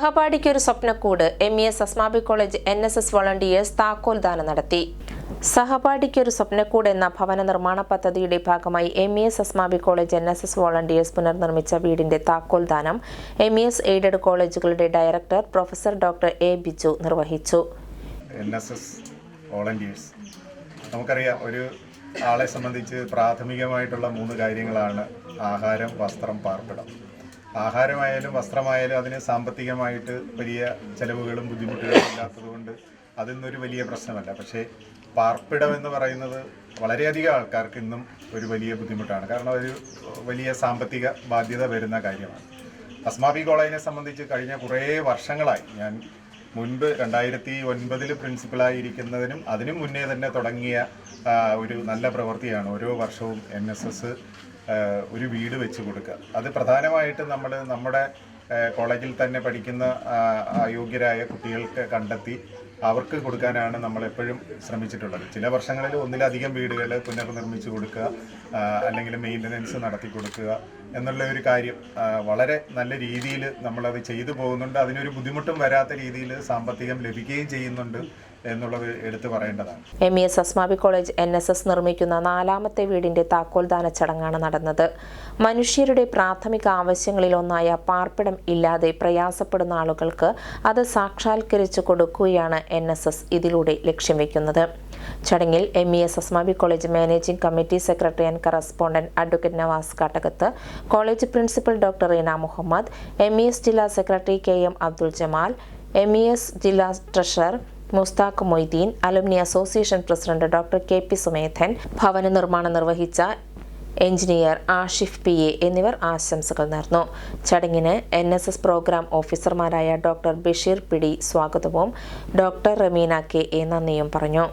സഹപാഠിക്കൊരു സ്വപ്നക്കൂട് M E S Asmabi college N S S volunteers താക്കോൽദാനം നടത്തി. സഹപാഠിക്കൊരു സ്വപ്നക്കൂട് എന്ന ഭവന നിർമ്മാണ പദ്ധതിയുടെ ഭാഗമായി M E S Asmabi college N S S volunteers പുനർനിർമ്മിച്ച വീടിന്റെ താക്കോൽദാനം M E S aided കോളേജുകളുടെ director professor doctor A Biju നിർവഹിച്ചു. വോളണ്ടിയേഴ്സ് നമുക്കറിയാം ഒരു ആളെ സംബന്ധിച്ച് പ്രാഥമികമായിട്ടുള്ള മൂന്ന് കാര്യങ്ങളാണ്. ആഹാരം വസ്ത്രം പാർപ്പിടം. ആഹാരമായാലും വസ്ത്രമായാലും അതിന് സാമ്പത്തികമായിട്ട് വലിയ ചെലവുകളും ബുദ്ധിമുട്ടുകളും ഇല്ലാത്തതുകൊണ്ട് അതൊന്നൊരു വലിയ പ്രശ്നമല്ല. പക്ഷേ പാർപ്പിടം എന്ന് പറയുന്നത് വളരെയധികം ആൾക്കാർക്ക് ഇന്നും ഒരു വലിയ ബുദ്ധിമുട്ടാണ്. കാരണം ഒരു വലിയ സാമ്പത്തിക ബാധ്യത വരുന്ന കാര്യമാണ്. അസ്മാബി കോളേജിനെ സംബന്ധിച്ച് കഴിഞ്ഞ കുറേ വർഷങ്ങളായി ഞാൻ മുൻപ് രണ്ടായിരത്തി ഒൻപതിൽ പ്രിൻസിപ്പളായി അതിനു അതിനും മുന്നേ തന്നെ തുടങ്ങിയ ഒരു നല്ല പ്രവൃത്തിയാണ്. ഓരോ വർഷവും എൻ എസ് എസ് ഒരു വീട് വെച്ച് കൊടുക്കുക. അത് പ്രധാനമായിട്ട് നമ്മൾ നമ്മുടെ കോളേജിൽ തന്നെ പഠിക്കുന്ന അയോഗ്യരായ കുട്ടികൾക്ക് കണ്ടെത്തി അവർക്ക് കൊടുക്കാനാണ് നമ്മൾ എപ്പോഴും ശ്രമിച്ചിട്ടുള്ളത്. ചില വർഷങ്ങളിൽ ഒന്നിലധികം വീടുകൾ പുനർനിർമ്മിച്ചു കൊടുക്കുക അല്ലെങ്കിൽ മെയിന്റനൻസ് നടത്തി കൊടുക്കുക. എന്നുള്ള ഒരു കാര്യം വളരെ നല്ല രീതിയിൽ നമ്മളത് ചെയ്തു പോകുന്നുണ്ട്. അതിനൊരു ബുദ്ധിമുട്ടും വരാത്ത രീതിയിൽ സാമ്പത്തികം ലഭിക്കുകയും ചെയ്യുന്നുണ്ട് എന്നുള്ളത് എടുത്തു പറയേണ്ടതാണ്. M E S Asmabi college N S S നിർമ്മിക്കുന്ന നാലാമത്തെ വീടിന്റെ താക്കോൽദാന ചടങ്ങാണ് നടന്നത്. മനുഷ്യരുടെ പ്രാഥമിക ആവശ്യങ്ങളിൽ ഒന്നായ പാർപ്പിടം ഇല്ലാതെ പ്രയാസപ്പെടുന്ന ആളുകൾക്ക് അത് സാക്ഷാത്കരിച്ചു കൊടുക്കുകയാണ് എൻ എസ് എസ് ഇതിലൂടെ ലക്ഷ്യം വയ്ക്കുന്നത് ചടങ്ങിൽ M E S Asmabi college managing committee secretary and correspondent advocate Navas Kattakath college principal doctor Reena Muhammad M E S ജില്ലാ secretary K M Abdul Jamal M E S ജില്ലാ treasurer Musthaq Moideen alumni association president doctor K P Sumedhan ഭവന നിർമ്മാണം നിർവഹിച്ച engineer Ashif P A എന്നിവർ ആശംസകൾ നേർന്നു. ചടങ്ങിന് N S S programme ഓഫീസർമാരായ ഡോക്ടർ ബഷീർ പിടി സ്വാഗതവും ഡോക്ടർ റമീന കെ എ നന്ദിയും പറഞ്ഞു.